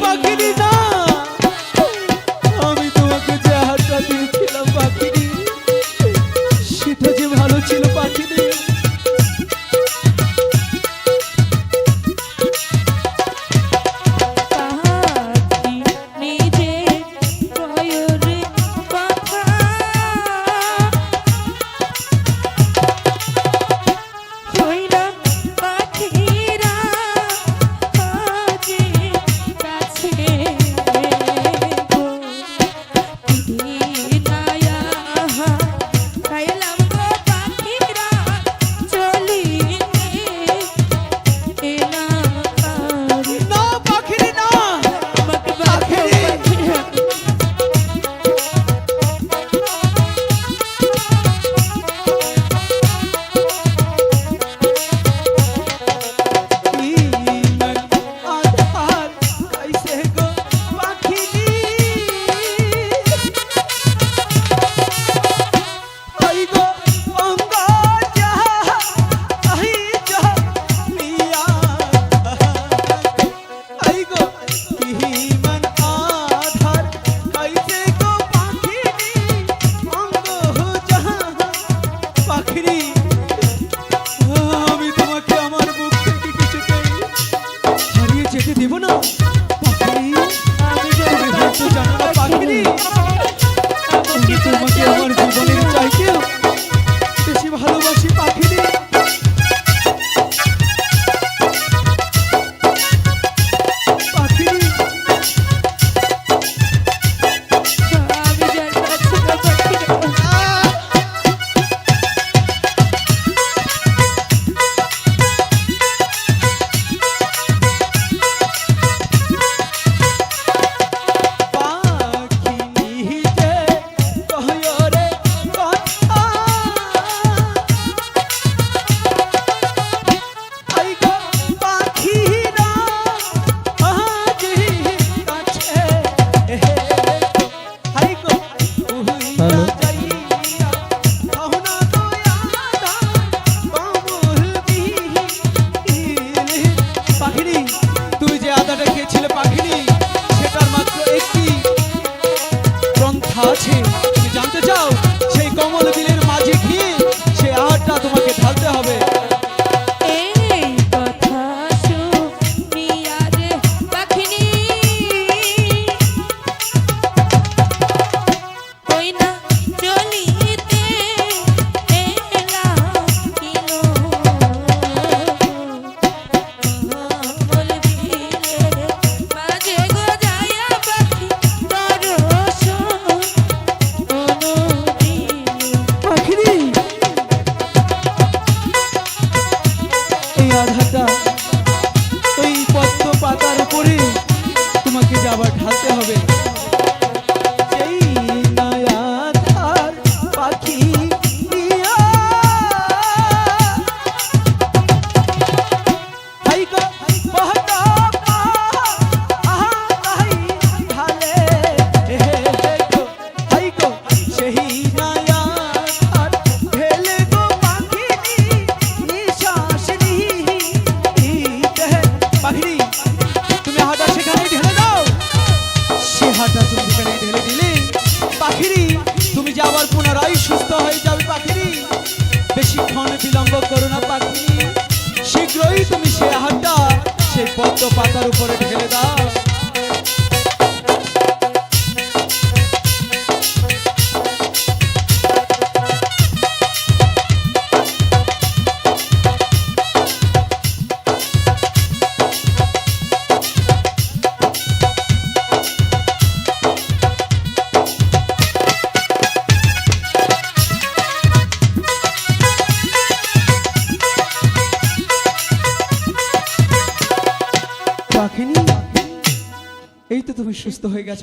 পাখিনি না কি পাখিনি সেটার মাত্র একটি গ্রন্থ আছে তুমি জানতে চাও? হয়ে যাবে পাখিনি বেশিক্ষণ বিলম্ব করো না পাখিনি শীঘ্রই তুমি সে হাতটা সেই পদ্ম পাতার উপরে ঢেলে দাও। তুমি সুস্থ হয়ে গেছো